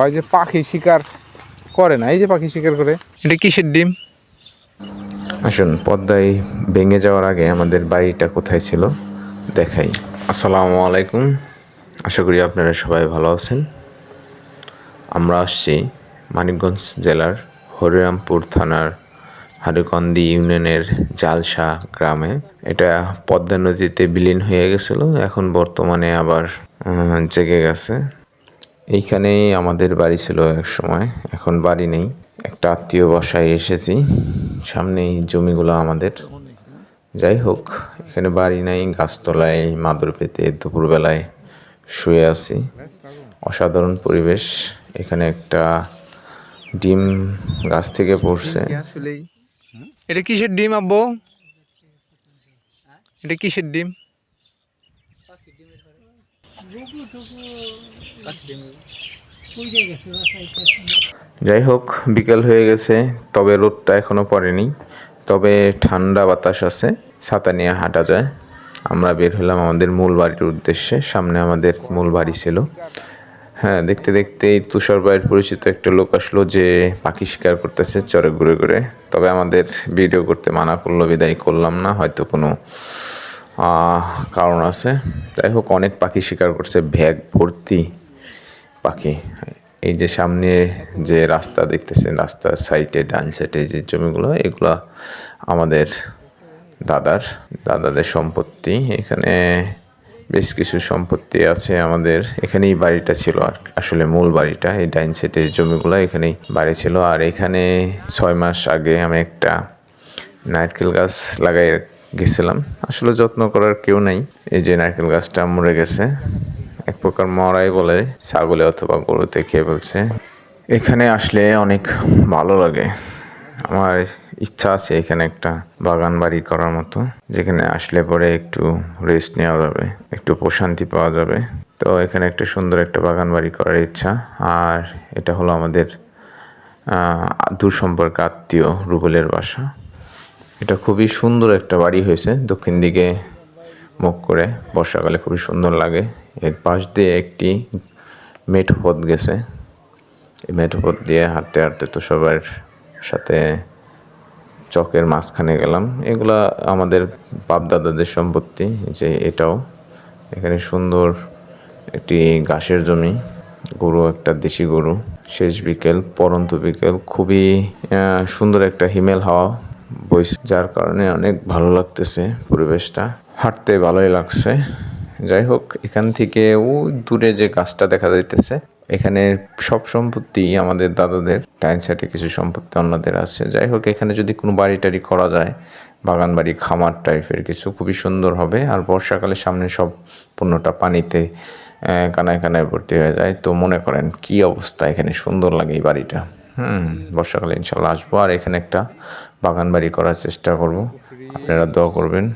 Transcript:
হয় যে পাখি শিকার করে না? এই যে পাখি শিকার করে। এটা কিসের ডিম? আসুন পদ্মায় ভেঙে যাওয়ার আগে আমাদের বাড়িটা কোথায় ছিল দেখাই। আসসালামু আলাইকুম। আশা করি আপনারা সবাই ভালো আছেন। আমরা আসছি মানিকগঞ্জ জেলার হরিরামপুর থানার হারুকন্দি ইউনিয়নের জালসা গ্রামে। এটা পদ্মা নদীতে বিলীন হয়ে গেছিল এখন বর্তমানে আবার জেগে গেছে। এইখানেই আমাদের বাড়ি ছিল এক সময়, এখন বাড়ি নেই। একটা আত্মীয় বাসায় এসেছি, সামনেই জমিগুলো আমাদের। যাই হোক, এখানে বাড়ি নাই, গাছতলায় মাদুর পেতে দুপুরবেলায় শুয়ে আছি। অসাধারণ পরিবেশ, এখানে একটা ডিম গাছ থেকে পড়ছে। এটা কিসের ডিম, আব্বু? এটা কিসের ডিম? যাই হোক বিকেল হয়ে গেছে, তবে রোদটা এখনও পড়েনি। তবে ঠান্ডা বাতাস আছে, ছাতা নিয়ে হাঁটা যায়। আমরা বের হলাম আমাদের মূল বাড়ির উদ্দেশ্যে, সামনে আমাদের মূল বাড়ি ছিল। হ্যাঁ দেখতে দেখতেই তুষার ভাইয়ের পরিচিত একটা লোক আসলো যে পাখি শিকার করতেছে চরে ঘুরে ঘুরে। তবে আমাদের ভিডিও করতে মানা করল, বিদায় করলাম না, হয়তো কোনো কারণ আছে। যাই হোক, অনেক পাখি শিকার করছে ব্যাগ ভর্তি পাখি। এই যে সামনে যে রাস্তা দেখতেছেন, রাস্তার সাইডে ডান সাইডে যে জমিগুলো, এগুলো আমাদের দাদার, দাদাদের সম্পত্তি। এখানে বেশ কিছু সম্পত্তি আছে আমাদের। এখানেই বাড়িটা ছিল আর আসলে মূল বাড়িটা। এই ডাইন সাইডে জমিগুলো এখানেই বাড়ি ছিল। আর এখানে ছয় মাস আগে আমি একটা নারকেল গাছ লাগাই গেছিলাম। আসলে যত্ন করার কেউ নাই। এই যে নারকেল গাছটা মরে গেছে। এক প্রকার মরাই বলে, ছাগলে অথবা গরুতে খেয়ে বলছে এখানে আসলে অনেক ভালো লাগে। আমার ইচ্ছা আছে এখানে একটা বাগান বাড়ি করার মতো, যেখানে আসলে পরে একটু রেস্ট নেওয়া যাবে, একটু প্রশান্তি পাওয়া যাবে। তো এখানে একটা সুন্দর একটা বাগান বাড়ি করার ইচ্ছা। আর এটা হলো আমাদের দূর সম্পর্কে আত্মীয় রুবেলের বাসা। এটা খুবই সুন্দর একটা বাড়ি হয়েছে, দক্ষিণ দিকে মুখ করে। বর্ষাকালে খুবই সুন্দর লাগে। এর পাশ দিয়ে একটি মেঠো পথ গেছে। এই মেঠো পথ দিয়ে হাঁটতে হাঁটতে তো সবার সাথে চকের মাঝখানে গেলাম। এগুলা আমাদের বাপদাদাদের সম্পত্তি, যে এটাও। এখানে সুন্দর একটি ঘাসের জমি, গরু একটা দেশি গরু। শেষ বিকেল, পরন্ত বিকেল, খুবই সুন্দর একটা হিমেল হাওয়া। বইছে যার কারণে অনেক ভালো লাগতেছে পরিবেশটা। হাঁটতে ভালোই লাগছে। যাই হোক, এখান থেকে ওই দূরে যে গাছটা দেখা যাইতেছে, এখানে সব সম্পত্তি আমাদের দাদাদের, ডাইন সাইডে কিছু সম্পত্তি অন্যদের আছে। যাই হোক, এখানে যদি কোনো বাড়ি টাড়ি করা যায় বাগান বাড়ি খামার টাইপের কিছু, খুবই সুন্দর হবে। আর বর্ষাকালে সামনে সব পণ্যটা পানিতে কানায় কানায় ভর্তি হয়ে যায়। তো মনে করেন, কি অবস্থা এখানে সুন্দর লাগে এই বাড়িটা। হুম, বর্ষাকালে ইনশাল্লাহ আসব। আর এখানে একটা বাগান বাড়ি করার চেষ্টা করব। আপনারা দোয়া করবেন।